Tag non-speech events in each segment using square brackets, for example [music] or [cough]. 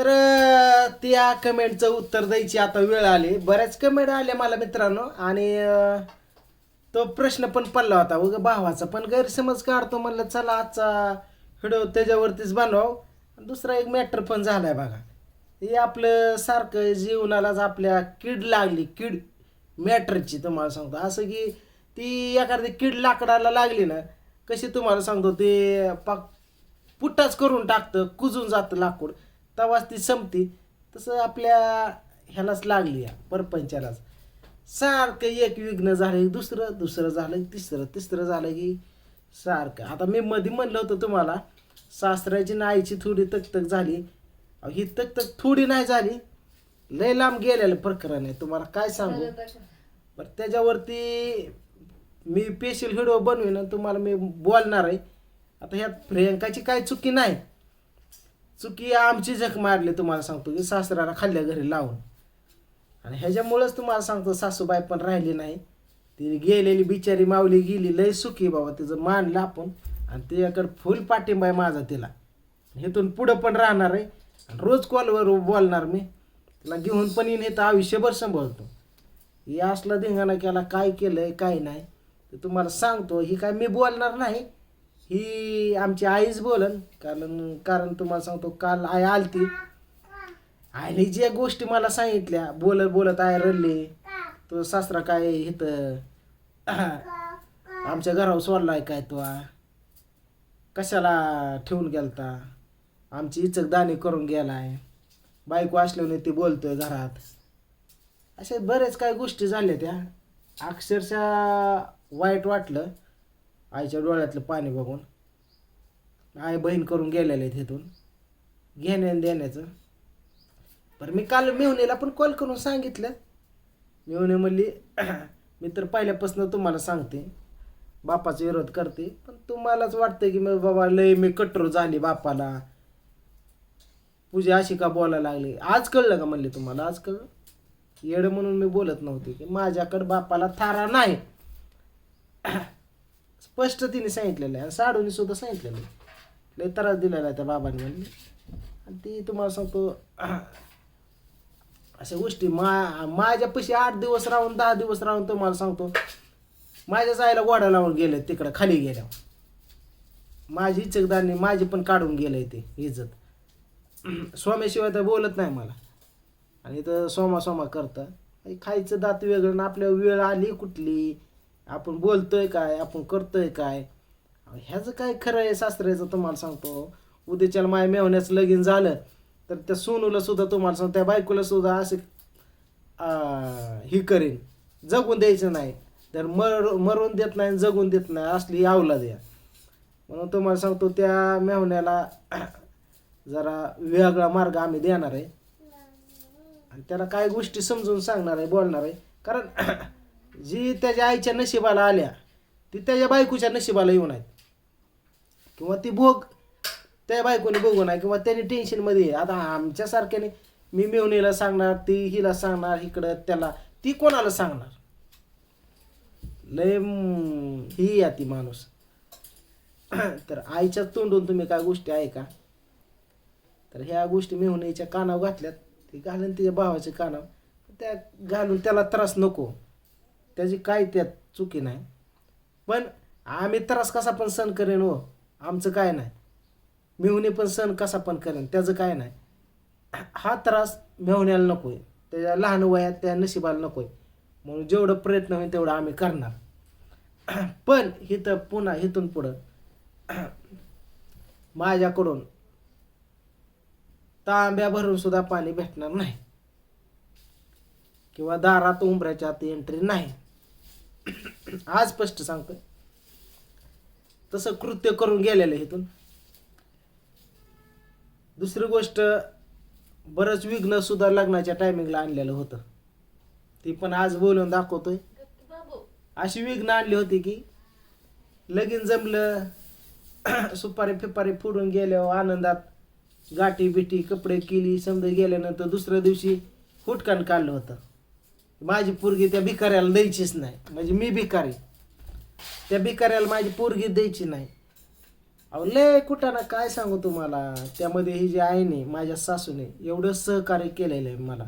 तर त्या कमेंटचं उत्तर द्यायची आता वेळ आली. बऱ्याच कमेंट आल्या मला मित्रांनो. आणि तो प्रश्न पण पडला होता. उग भावाचा पण गैरसमज काढतो म्हणलं चला आजचा व्हिडिओ त्याच्यावरतीच बनवाव. दुसरा एक मॅटर पण झालाय बघा. हे आपलं सारखं जीवनालाच आपल्या कीड लागली. कीड मॅटरची तुम्हाला सांगतो. असं की ती एखादी कीड लाकडाला लागली ना कशी तुम्हाला सांगतो ते पाक पुट्टाच करून टाकतं कुजून जातं लाकूड. तेव्हाच ती संपती. तसं आपल्या ह्यालाच लागली या परपंचालाच. सारखं एक विघ्न झालं दुसरं दुसरं झालं तिसरं तिसरं झालं की सारखं. आता मी मध्ये म्हणलं होतं तुम्हाला सासऱ्याची आईची थोडी तकतक झाली. ही तकतक थोडी नाही झाली. लय लांब गेलेलं प्रकरण आहे. तुम्हाला काय सांगू? बरं त्याच्यावरती मी स्पेशल व्हिडिओ बनवीन तुम्हाला मी बोलणार आहे. आता ह्यात प्रियंकाची काय चुकी नाही. चुकी आमची झक मारली तुम्हाला सांगतो. की सासऱ्याला खाल्ल्या घरी लावून. आणि ह्याच्यामुळंच तुम्हाला सांगतो सासूबाई पण राहिली नाही. ती गेलेली बिचारी माऊली गेली लय सुखी बाबा. तिचं मानलं आपण. आणि तिच्याकडे फुल पाठिंबा आहे माझा तिला. इथून पुढं पण राहणार आहे. आणि रोज कॉलवर बोलणार मी. तिला घेऊन पण येईन हे तर आयुष्यभर सांभाळतो. हे असला धिंगाणा केला काय केलं आहे काय नाही. ते तुम्हाला सांगतो ही काय मी बोलणार नाही. ही आमची आईच बोलन कारण कारण तुम्हाला सांगतो काल आई आलती. आईने ज्या गोष्टी मला सांगितल्या बोलत बोलत आय रडले. तो सासरा काय इथं? [clears throat] आमच्या घरावर सोडलाय काय तो? कशाला ठेवून गेलता? आमची इचक दाणे करून गेलाय. बायको असल्याने ते बोलतोय घरात. असे बरेच काही गोष्टी झाल्या त्या. अक्षरशः वाईट वाटलं. आईच्या डोळ्यातलं पाणी बघून. आई बहीण करून गेलेले आहेत तिथून घेण्या आणि देण्याचं. बरं मी काल मेहुणीला पण कॉल करून सांगितलं. मेहुणे म्हणली मी तर पहिल्यापासून तुम्हाला सांगते. बापाचा विरोध करते. पण तुम्हालाच वाटतं की मग बाबा लय मी कठोर झाली बापाला. पूजा अशी का बोलायला लागली? आज कळलं का म्हणले तुम्हाला? आज कळलं. येडं म्हणून मी बोलत नव्हते की माझ्याकडं बापाला थारा नाही. स्पष्ट तिने सांगितलेलं आहे. साडूने सुद्धा सांगितलेलं आहे. लय त्रास दिलेला आहे त्या बाबांनी म्हणले आणि ती तुम्हाला सांगतो [clears throat] अशा गोष्टी मा माझ्यापाशी आठ दिवस राहून दहा दिवस राहून तुम्हाला सांगतो माझ्याच आईला गोडा लावून गेले तिकडं खाली गेल्यावर माझी इच्छकदारने माझी पण काढून गेलंय ते इज्जत. [clears throat] स्वाम्याशिवाय तर बोलत नाही मला. आणि तर सोमा सोमा करतं. खायचं दात वेगळं आणि आपल्या वेळ आली कुठली? आपण बोलतोय काय आपण करतोय काय? ह्याचं काय खरं आहे सासऱ्याचं तुम्हाला सांगतो. उद्याच्याला माय मेवण्याचं लगीन झालं तर त्या सोनूला सुद्धा तुम्हाला सांगतो त्या बायकोला सुद्धा असे आ, ही करेन. जगून द्यायचं नाही. तर मर मरून देत नाही जगून देत नाही असली आवला द्या म्हणून तुम्हाला सांगतो त्या मेहण्याला [clears throat] जरा वेगळा मार्ग आम्ही देणार आहे. आणि त्याला काय गोष्टी समजून सांगणार आहे बोलणार आहे. कारण [clears throat] जी त्याच्या आईच्या नशिबाला आल्या ती त्याच्या बायकोच्या नशिबाला येऊन आहेत. किंवा ती भोग त्या बायकोने बघू नाही किंवा त्याने टेन्शनमध्ये आता आमच्यासारख्याने मी मेवणीला सांगणार ती हिला सांगणार इकडं त्याला ती कोणाला सांगणार? लय ही या ती माणूस. [clears throat] तर आईच्या तोंडून तुम्ही काय गोष्टी ऐका तर ह्या गोष्टी मेहुणीच्या कानावर घातल्यात. ती घालून तिच्या भावाच्या कानावर. त्या घालून त्याला त्रास नको. त्याची काय त्यात चुकी नाही. पण आम्ही त्रास कसा पण सहन करेन हो आमचं काय नाही. मेहुणे पण सण कसा पण करेन त्याचं काय नाही. हा त्रास मेहुण्याला नको आहे त्याच्या लहान वयात त्या नशिबाला नको आहे म्हणून जेवढं प्रयत्न होईल तेवढं आम्ही करणार. पण इथं पुन्हा इथून पुढं माझ्याकडून तांब्या भरून सुद्धा पाणी भेटणार नाही. किंवा दारात उंबऱ्याच्या आत एंट्री नाही. आज स्पष्ट सांगतोय. तसं कृत्य करून गेलेलं आहे इथून. दुसरी गोष्ट बरंच विघ्न सुद्धा लग्नाच्या टायमिंगला आणलेलं होतं. ती पण आज बोलून दाखवतोय. अशी विघ्न आणली होती की लगीन जमलं [clears throat] सुपारी फिपारी फोडून गेल्यावर आनंदात गाठी बिठी कपडे केली समजा गेल्यानंतर दुसऱ्या दिवशी हुटकान काढलं होतं. माझी पोरगी त्या भिकाऱ्याला द्यायचीच नाही. म्हणजे मी भिकारी. त्या भिकाऱ्याला माझी पोरगी द्यायची नाही. अहो लय कुठं ना काय सांगू तुम्हाला? त्यामध्ये ही जी आईने माझ्या सासूने एवढं सहकार्य केलेलं आहे मला.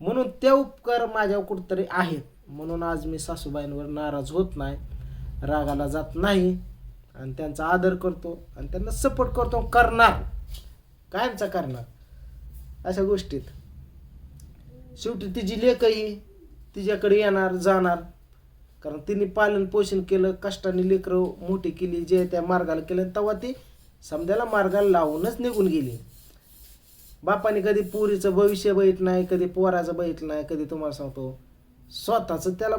म्हणून ते उपकार माझ्यावर कुठंतरी आहेत. म्हणून आज मी सासूबाईंवर नाराज होत नाही रागाला जात नाही आणि त्यांचा आदर करतो आणि त्यांना सपोर्ट करतो करणार. कायमचा करणार. अशा गोष्टीत. शेवटी तिची लेखही तिच्याकडे येणार जाणार. कारण तिने पालन पोषण केलं कष्टाने लेकरं मोठी केली जे त्या मार्गाला केलं तेव्हा ती समजायला मार्गाला लावूनच निघून गेली. बापाने कधी पोरीचं भविष्य बघित नाही कधी पोराचं बघित नाही कधी तुम्हाला सांगतो स्वतःचं त्याला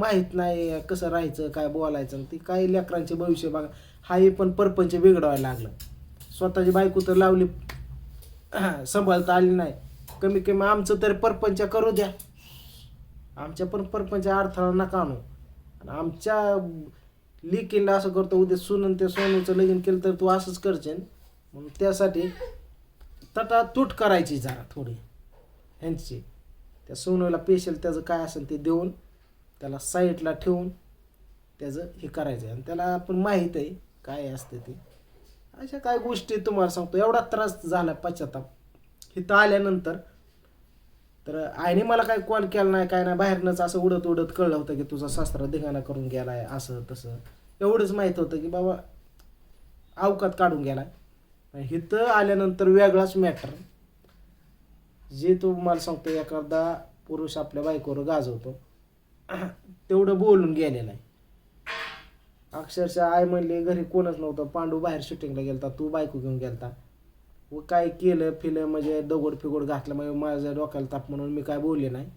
माहीत नाही कसं राहायचं काय बोलायचं ती काही लेकरांचे भविष्य बघा हाही पण परपंच बिघडवायला लागलं. स्वतःची बायको तर लावली [clears throat] सांभाळता आली नाही. कमी कमी आमचं तरी परपंच करू द्या. आमच्या पण परपंच अडथळा नका आणू. आणि आमच्या लिकिनला असं करतो उद्या सुनन त्या सोनूचं लगीन केलं तर तू असंच करचेन म्हणून त्यासाठी तटा तूट करायची जरा थोडी. ह्यांची. त्या सोनूला पेशल त्याचं काय असेल ते देऊन त्याला साईडला ठेवून त्याचं हे करायचं. आणि त्याला आपण माहीत आहे काय असते ते. अशा काय गोष्टी तुम्हाला सांगतो. एवढा त्रास झाला पश्चाताप. इथं आल्यानंतर तर आईने मला काय कॉल केला नाही काय नाही बाहेरनंच असं उडत उडत कळलं होतं की तुझा सासरा धिंगाणा करून गेलाय असं तसं. एवढंच माहीत होतं की बाबा अवकात काढून गेलाय. इथं आल्यानंतर वेगळाच मॅटर जे तो मला सांगतो एखादा पुरुष आपल्या बायकोवर गाजवतो तेवढं बोलून गेलेलं आहे. अक्षरशः आई म्हणले घरी कोणच नव्हतं. पांडू बाहेर शूटिंगला गेलता. तू बायको घेऊन गेलता. व काय केलं फिलं म्हणजे दगड फिगोड घातलं म्हणजे माझ्या डोक्याला ताप म्हणून मी काय बोलले नाही.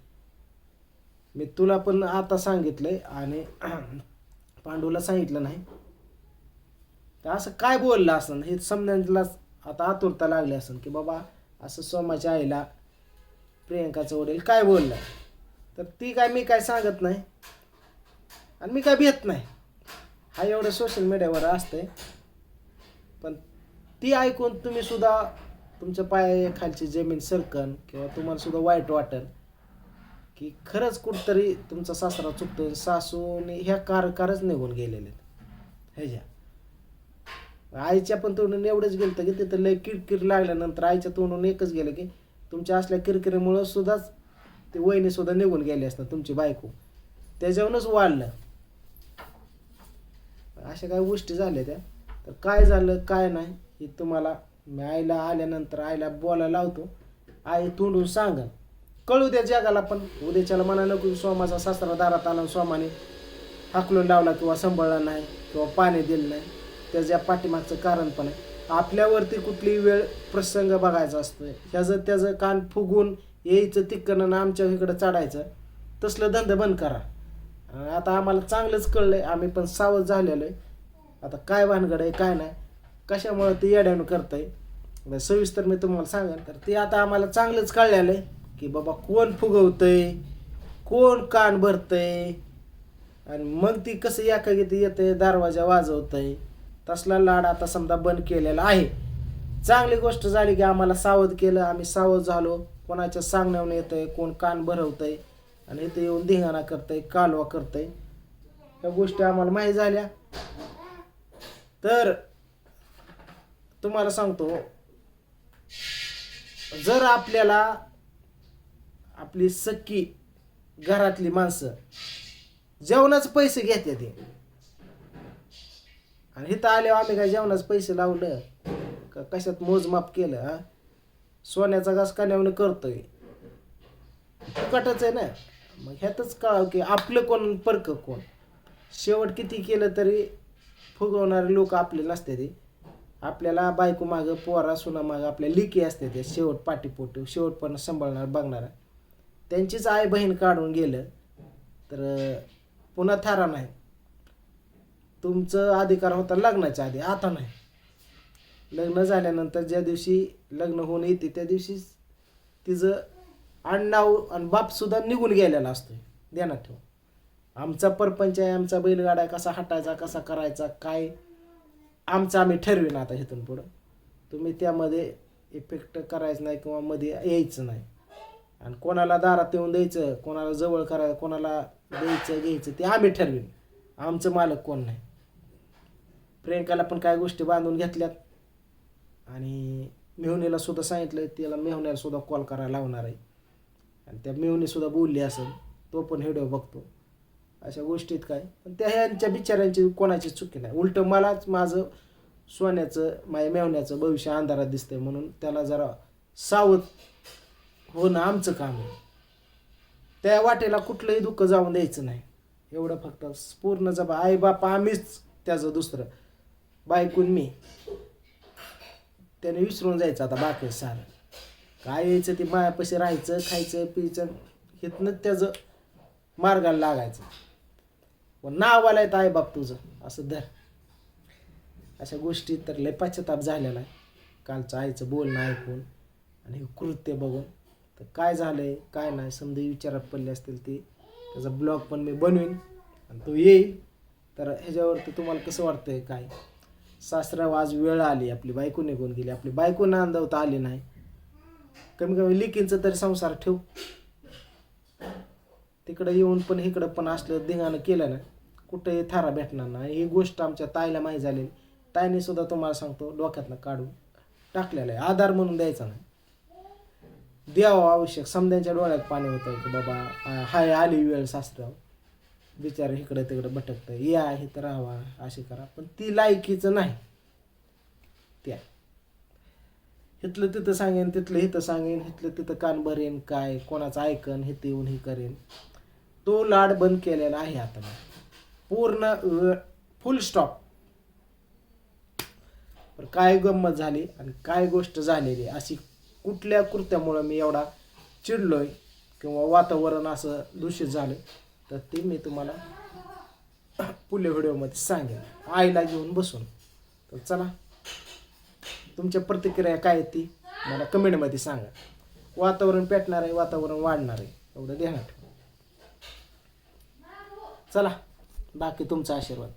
मी तुला पण आता सांगितलंय आणि [clears throat] पांडूला सांगितलं नाही. तर असं काय बोललं असं? हे समजायला आता आतुरता लागली असेल की बाबा असं सोमाच्या आईला प्रियंकाचं वडील काय बोललं? तर ती काय मी काय सांगत नाही आणि मी काय भेट नाही. हा एवढं सोशल मीडियावर असतंय. पण ती ऐकून तुम्ही सुद्धा तुमच्या पायाखालची जमीन सरकन किंवा तुम्हाला सुद्धा वाईट वाटेल की खरंच कुठंतरी तुमचा सासरा चुकतो सासूने ह्या कारकारच निघून गेलेले ह्याच्या आईच्या पण तोंडून एवढंच गेलं की तिथं लय किरकिर लागल्यानंतर आईच्या तोंडून एकच गेलं की तुमच्या असल्या किरकिरीमुळं सुद्धाच ते वहिनी सुद्धा निघून गेले असतात तुमची बायको. त्याच्यावरूनच वाढलं. अशा काही गोष्टी झाल्या त्या. तर काय झालं काय नाही. हे तुम्हाला मी आईला आल्यानंतर आईला बोलायला लावतो. आई तोंडून सांग कळू द्या जगाला पण उद्याच्याला म्हणा नको की सोमाचा सासरा दारात आला सोमाने हाकलून लावला किंवा सांभाळला नाही किंवा पाणी दिलं नाही. त्याच्या पाठीमागचं कारण पण आहे. आपल्यावरती कुठली वेळ प्रसंग बघायचा असतो. ह्याचं त्याचं कान फुगून यायचं तिकडनं आमच्या इकडं चढायचं. तसलं धंदा बंद करा. आता आम्हाला चांगलंच कळलं आहे आम्ही पण सावध झालेलो आहे. आता काय भानगड आहे काय नाही. कशामुळं ते येड्यानं करताय? सविस्तर मी तुम्हाला सांगेन. तर ते आता आम्हाला चांगलंच कळलेलं आहे की बाबा कोण फुगवतंय? कोण कान भरतंय? आणि मग ती कसं एका गीत येते दरवाजा वाजवतंय? तसला लाड आता समजा बंद केलेला आहे. चांगली गोष्ट झाली की आम्हाला सावध केलं आम्ही सावध झालो. कोणाच्या सांगण्यावर येतंय कोण कान भरवतंय? आणि इथे येऊन धिंगाणा करतंय कालवा करतंय. या गोष्टी आम्हाला माहीत झाल्या. तर तुम्हाला सांगतो. जर आपल्याला आपली सक्की घरातली माणसं जेवणाचे पैसे घेते ते. आणि इथं आल्यावर आम्ही काय जेवणाचे पैसे लावलं? का कशात मोजमाप केलं हा? सोन्याचा घास कान्यावनं करतोय. कटच आहे ना? मग ह्यातच कळाव की आपलं कोण परक कोण? शेवट किती केलं तरी फुगवणारे लोक आपले नसते ते. आपल्याला बायको मागं पोरा सुना मागं आपल्या लिकी असते ते शेवट पाठीपोट शेवटपर्यंत सांभाळणार बघणार. त्यांचीच आई बहीण काढून गेलं तर पुन्हा थारा नाही. तुमचं अधिकार होता लग्नाच्या आधी आता नाही. लग्न झाल्यानंतर ज्या दिवशी लग्न होऊन येते त्या दिवशीच तिचं अण्णाव आणि बापसुद्धा निघून गेलेला असतो देणार ठेव. आमचा परपंच आहे आमचा बैलगाडा कसा हटायचा कसा करायचा काय? आमचं आम्ही ठरवीन आता इथून पुढं. तुम्ही त्यामध्ये इफेक्ट करायचं नाही किंवा मध्ये यायचं नाही. आणि कोणाला दारात येऊन द्यायचं कोणाला जवळ करायचं कोणाला द्यायचं घ्यायचं ते आम्ही ठरवीन. आमचं मालक कोण नाही. प्रियंकाला पण काय गोष्टी बांधून घेतल्यात. आणि मेहुणीला सुद्धा सांगितलं त्याला मेहुण्याला सुद्धा कॉल करायला लावणार आहे. आणि त्या मेहुनीसुद्धा बोलली असेल तो पण व्हिडिओ बघतो. अशा गोष्टीत काय. पण त्या ह्यांच्या बिचाऱ्यांची कोणाची चुकी नाही. उलटं मलाच माझं सोन्याचं माझ्या मेवण्याचं भविष्य अंधारात दिसतंय म्हणून त्याला जरा सावध होणं आमचं काम आहे. त्या वाटेला कुठलंही दुःख जाऊन द्यायचं नाही. एवढं फक्त पूर्ण जबा आई बापा आम्हीच त्याचं दुसरं. बायकून मी. त्याने विसरून जायचं आता बाकी सारं. काय यायचं ते मायापाशी राहायचं खायचं प्यायचं हेतनं त्याचं मार्गाला लागायचं. पण नावाला येतं आहे बाप तुझं. असं धर. अशा गोष्टी तर लय पश्चाताप झालेला आहे. कालचं आईचं बोलणं ऐकून आणि हे कृत्य बघून. तर काय झालंय काय नाही समजा विचारात पडले असतील ते. त्याचा ब्लॉग पण मी बनवीन आणि तो येईल. तर ह्याच्यावरती तुम्हाला कसं वाटतंय काय? सासरा आज वेळ आली आपली बायको निघून गेली. आपली बायको नांदवता आली नाही. कमी कमी लिकींचं तरी संसार ठेवू. तिकडं येऊन पण इकडं पण असलं धिंगाणं केलं ना कुठंही थारा भेटणार नाही. ही गोष्ट आमच्या ताईला माहीत झालेली. ताईने सुद्धा तुम्हाला सांगतो डोक्यातनं काढून टाकलेलं आहे. आधार म्हणून द्यायचा नाही. द्यावं आवश्यक. समद्यांच्या डोळ्यात पाणी होतं की बाबा हाय आली वेळ सासऱ्यावर. बिचार इकडं तिकडं भटकतं या आहे तर राहावा असे करा. पण ती लायकीचं नाही. त्या. इथलं तिथं सांगेन तिथलं इथं सांगेन इथलं तिथं कान भरेन काय कोणाचं ऐकन हे येऊन हे करेन. तो लाड बंद केलेला आहे आता. मी. पूर्ण फुल स्टॉप पण काय गंमत झाली आणि काय गोष्ट झालेली अशी कुठल्या कृत्यामुळं मी एवढा चिडलोय किंवा वातावरण असं दूषित झालं तर ते मी तुम्हाला पुढल्या व्हिडिओमध्ये सांगेन. आईला घेऊन बसून. तर चला तुमच्या प्रतिक्रिया काय ती मला कमेंटमध्ये सांगा. वातावरण पेटणार आहे वातावरण वाढणार आहे एवढं ध्यानात चला बाकी तुमचा आशीर्वाद.